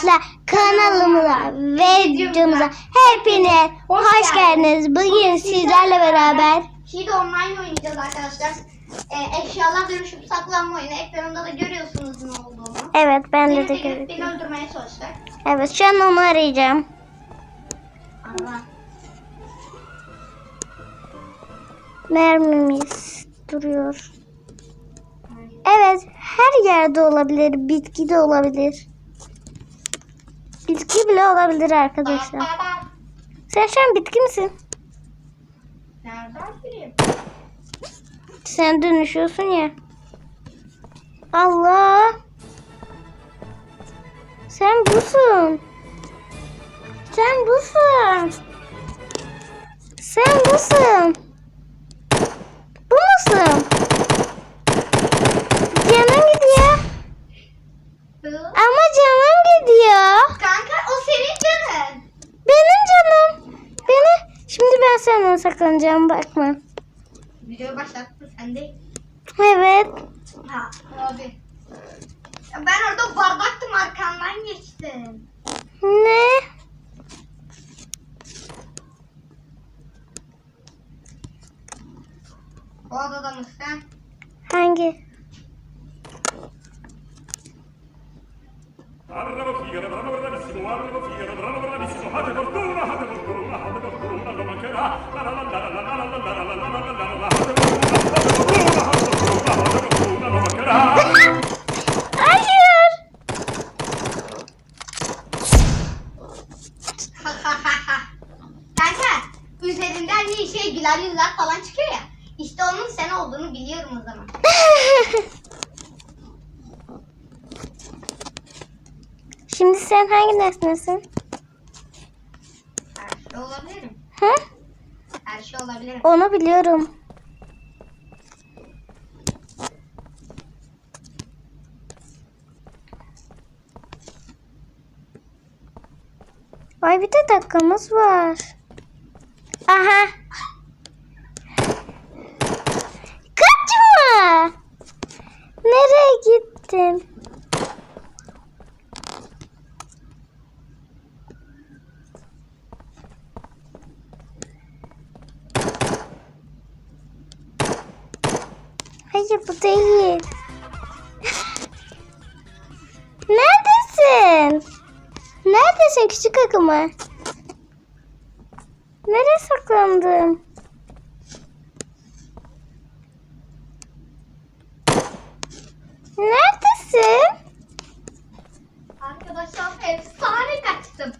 Arkadaşlar kanalımıza ve videomuza hepiniz hoş geldiniz. Bugün sizlerle beraber Şimdi online oynayacağız arkadaşlar. Ee, eşyalar dönüşüp saklanma oyunu. Ekranında da görüyorsunuz ne olduğunu. Evet ben de Beni, de de beni görüyorum. öldürmeye çalışacak. Evet şu an onu arayacağım. Allah. Mermimiz duruyor. Evet her yerde olabilir. Bitki de olabilir. Bitki bile olabilir arkadaşlar. Sen şu an bitki misin? Nereden bileyim? Sen dönüşüyorsun ya. Allah. Sen busun. Sen busun. Sen busun. Bu musun? Canım gidiyor. Ama canım gidiyor. Kanka o senin canın. Benim canım. Beni. Şimdi ben senden saklanacağım bakma. Videoyu başlattın sen de. Evet. Ha abi. Ya ben orada bardaktım arkandan geçtim. Ne? O odada mısın? Hangi? Hayır. Kanka üzerinden bir şey güler yüzler falan çıkıyor ya. İşte onun sen olduğunu biliyorum o zaman. Şimdi sen hangi nesnesin? Her şey olabilirim. Hı? Olabilirim. Onu biliyorum. Ay bir de dakikamız var. Aha. Kaçma. Nereye gittin? Hayır bu değil. Neredesin? Neredesin küçük akıma? Nereye saklandın? Neredesin? Arkadaşlar efsane kaçtım.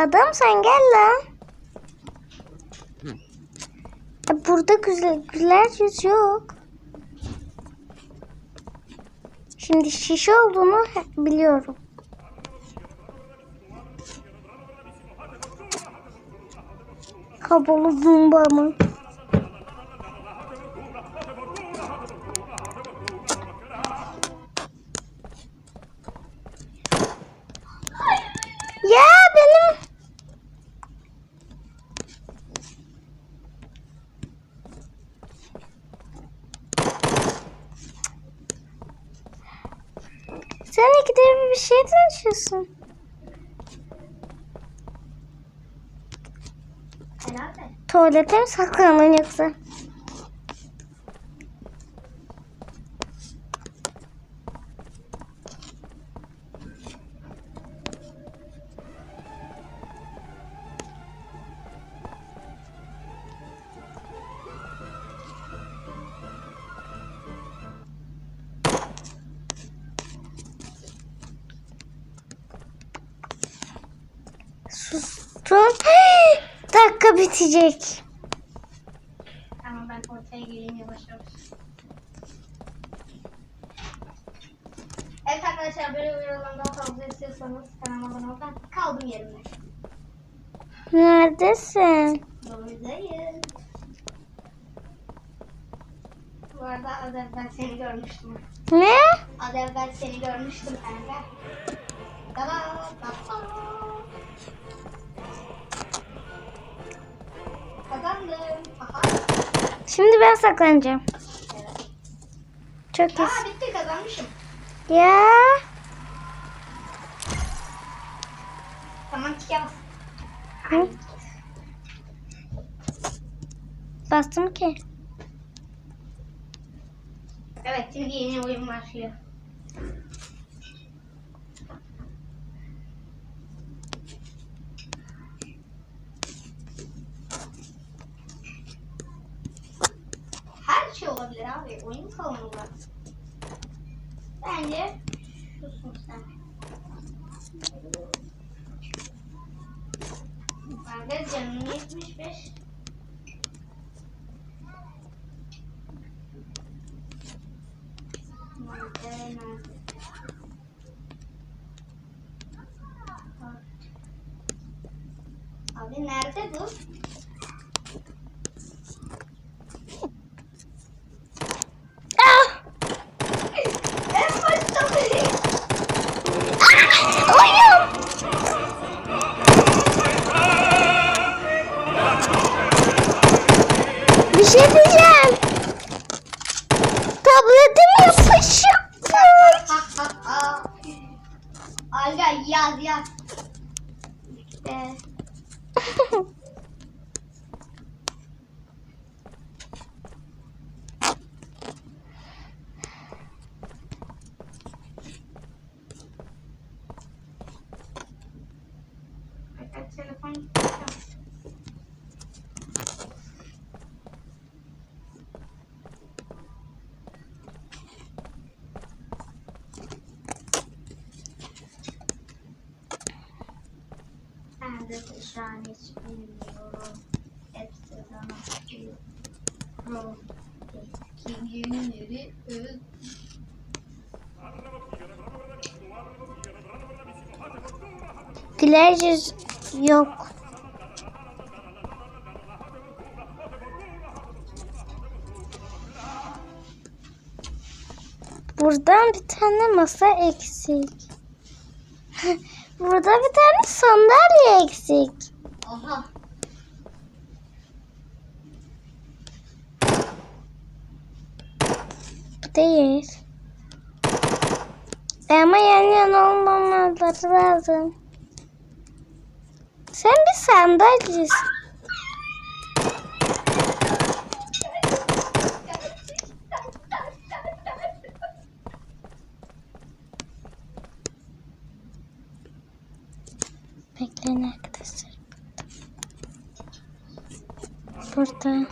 Adam sen gel lan. E, Burada güzel, güler yüz yok. Şimdi şişe olduğunu biliyorum. Kabalı bomba mı? Ya benim Sen ikide bir bir şey tanışıyorsun. Herhalde. Tuvalete mi saklandın yoksa? Sustum. Dakika bitecek. Ama ben ortaya geleyim yavaş yavaş. Evet arkadaşlar böyle videolardan daha fazla istiyorsanız kanalıma abone olun. Kaldım yerimde. Neredesin? Buradayım. Bu arada az evvel seni görmüştüm. Ne? Az evvel seni görmüştüm kanka. Da da Şimdi ben saklanacağım. Evet. Çok iyi. Aa bitti kazanmışım. Ya. Tamam. Hı? Bastım ki. Evet şimdi yeni oyun başlıyor. Her şey abi. Oyun salonu. Bence şusun sen. Bende canım 75. Nerede, nerede? Abi nerede bu? Ah! En başta beri. Bir şey diyeceğim. Tabletim yapışıyor. Ha ha ha. Aga yaz yaz. İşte. Fakat telefon Ben an hiç bilmiyorum. Hepsi sana Pro. Günleri öz. Villages yok. Buradan bir tane masa eksik. Burada bir tane sandalye eksik. Aha. Bu değil. Ama yan yana olmamaları lazım. Sen bir sandalyesin. Bekleyin arkadaşlar burada.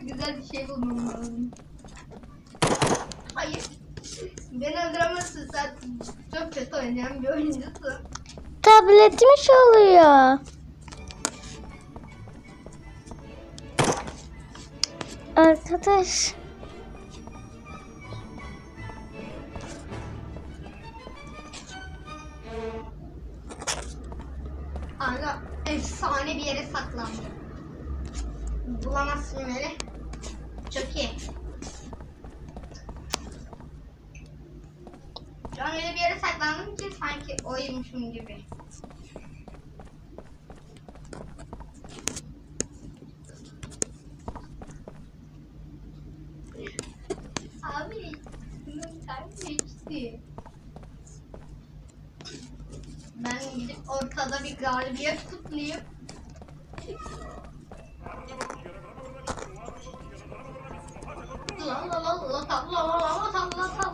güzel bir şey bulmam lazım. Hayır. Beni öldüremezsin sen. Çok kötü oynayan bir oyuncusun. Tabletim çalıyor. Arkadaş. Aga efsane bir yere saklandım. Bulamazsın beni. Çok iyi. An öyle bir yere saklandım ki sanki oymuşum gibi. Abi, bunun kaybetti. Ben gidip ortada bir galibiyet kutlayayım. La la la la la la la la la.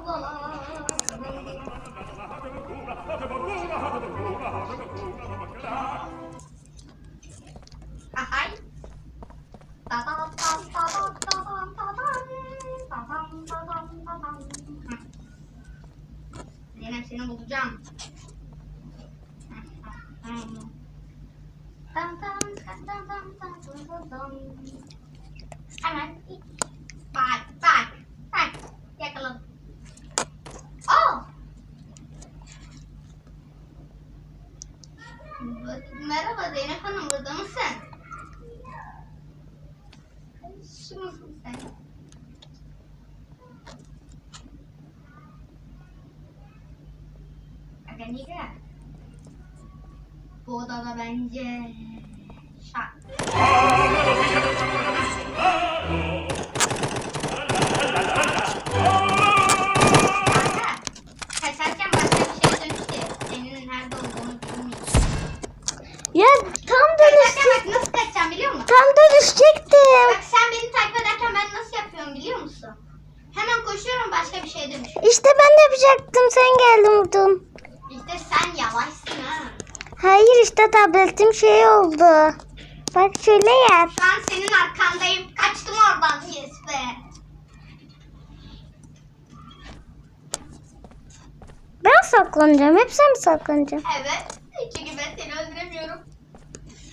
Bulacağım. Tam tam tam tam tam tam tam. Hemen. Bak bak bak. Yakaladım. Oh! Merhaba Zeynep Hanım burada mısın? Şu musun sen? Niga. Bu odada bence şak. Kaçarken başka bir şeye dönüştü. Senin nerede olduğunu bilmiyorum. Ya tam dönüş Kaçarken bak nasıl kaçacağım biliyor musun? tam dönüşecektim. Bak sen beni takip ederken ben nasıl yapıyorum biliyor musun? Hemen koşuyorum başka bir şeye dönüşüyorum. İşte ben de yapacaktım sen geldin vurdun. Yavaşsın ha. Hayır işte tabletim şey oldu. Bak şöyle yap. Şu an senin arkandayım. Kaçtım oradan yes be. Ben saklanacağım. Hep sen mi saklanacaksın? Evet. Çünkü ben seni öldüremiyorum.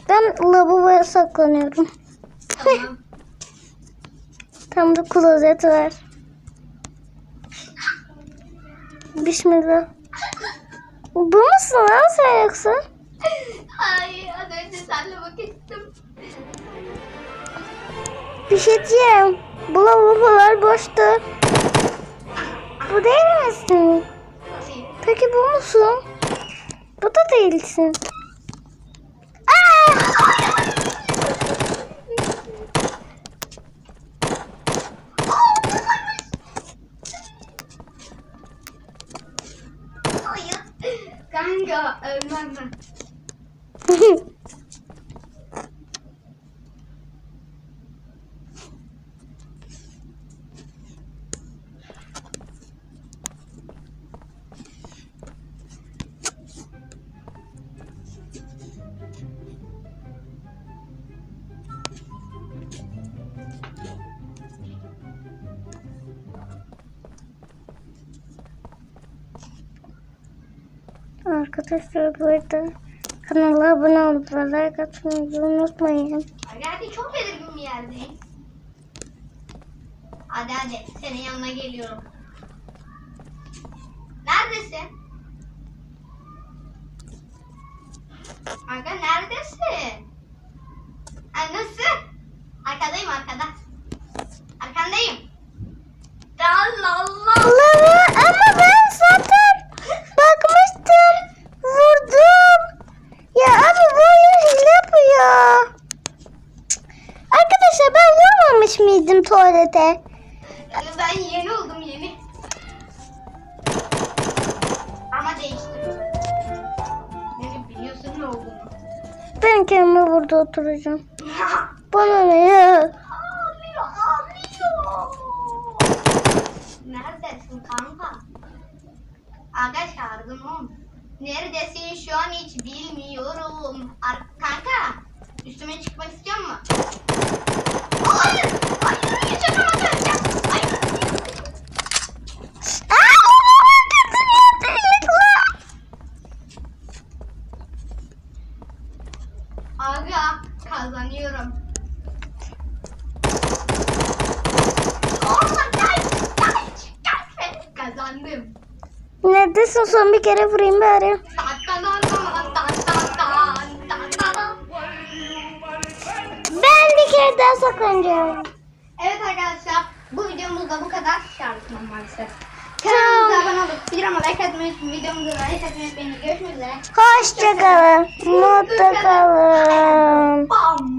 Ben lavaboya saklanıyorum. Tamam. Tam da klozet var. Bismillah. Bu musun lan sen yoksa? Ay az önce senle bakıştım. Bir şey diyeceğim. Bu lavabolar boştu. Bu değil misin? Peki bu musun? Bu da değilsin. Arkadaşlar bu arada kanala abone olup like atmayı unutmayın. Hadi hadi çok belirgin bir yerdeyim. Hadi hadi senin yanına geliyorum. Neredesin? Aga neredesin? Ay nasıl? Arkadayım arkada. Arkandayım. Allah Allah. Lava ama ben zaten bakmıştım. Vurdum. Ya abi bu oyun hile yapıyor. Arkadaşlar ben mıydım tuvalete? Ben yeni oldum yeni. Ama değiştim. Biliyorsun ne olduğunu. Ben kendime burada oturacağım. Bana ne ya? Ağlıyor, ağlıyor. Neredesin kanka? Aga çağırdım oğlum. Neredesin şu an hiç bilmiyorum. Ar- kanka, üstüme çıkmak istiyor musun? Hayır, Aga, kazanıyorum. Kaç. Kazandım. Neredesin son bir kere vurayım bari. Ben bir kere daha saklanacağım kadar şarkım maalesef. Kanalımıza abone olup bildirim like atmayı, videomuza like atmayı, beni görüşmek üzere. Hoşçakalın, mutlu kalın. Bam.